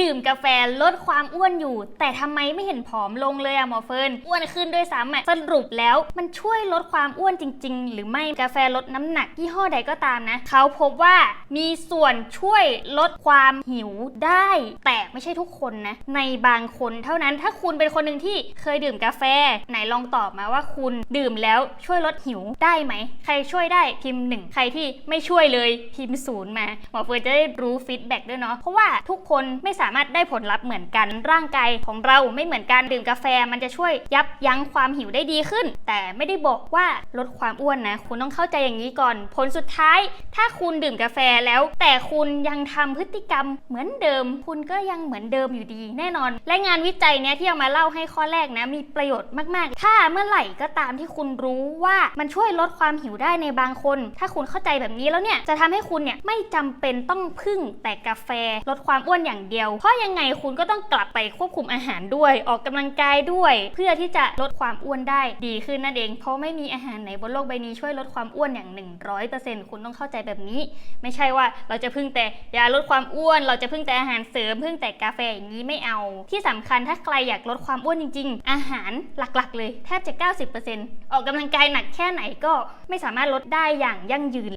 ดื่มกาแฟลดความอ้วนอยู่ แต่ทำไมไม่เห็นผอมลงเลยอะหมอเฟิร์นอ้วนขึ้นด้วยซ้ำอะสรุปแล้วมันช่วยลดความอ้วนจริง ๆ หรือไม่กาแฟลดน้ำหนักยี่ห้อใดก็ตามนะ เขาพบว่ามีส่วนช่วยลดความหิวได้ แต่ไม่ใช่ทุกคนนะ ในบางคนเท่านั้นถ้าคุณเป็นคนหนึ่งที่เคยดื่มกาแฟ ไหนลองตอบมาว่าคุณดื่มแล้วช่วยลดหิวได้ไหมใครช่วยได้พิมพ์หนึ่งใครที่ไม่ช่วยเลยพิมพ์ศูนย์มาหมอเฟิร์นจะได้รู้ฟีดแบ็กด้วยเนาะเพราะว่าทุกคนไม่สามารถได้ผลลัพธ์เหมือนกัน ร่างกายของเราไม่เหมือนกันดื่มกาแฟ มันจะช่วยยับยั้งความหิวได้ดีขึ้น แต่ไม่ได้บอกว่าลดความอ้วนนะ คุณต้องเข้าใจอย่างนี้ก่อน ผลสุดท้าย ถ้าคุณดื่มกาแฟแล้ว แต่คุณยังทำพฤติกรรมเหมือนเดิม คุณก็ยังเหมือนเดิมอยู่ดีแน่นอน และงานวิจัยเนี้ยที่เอามาเล่าให้ข้อแรกนะมีประโยชน์มากๆ ถ้าเมื่อไหร่ก็ตามที่คุณรู้ว่ามันช่วยลดความหิวได้ในบางคน ถ้าคุณเข้าใจแบบนี้แล้วเนี่ยจะทำให้คุณเนี่ยไม่จำเป็นต้องพึ่งแต่กาแฟลดความอ้วนอย่างเดียวเพราะยังไงคุณก็ต้องกลับไปควบคุมอาหารด้วย ออกกำลังกายด้วย เพื่อที่จะลดความอ้วนได้ดีขึ้นนั่นเอง เพราะไม่มีอาหารไหนบนโลกใบนี้ช่วยลดความอ้วนอย่าง 100%คุณต้องเข้าใจแบบนี้ ไม่ใช่ว่าเราจะพึ่งแต่ยาลดความอ้วน เราจะพึ่งแต่อาหารเสริม พึ่งแต่กาแฟอย่างนี้ไม่เอา ที่สำคัญถ้าใครอยากลดความอ้วนจริง ๆ อาหารหลักๆ เลยแทบจะ 90%ออกกำลังกายหนักแค่ไหนก็ไม่สามารถลดได้อย่างยั่งยืน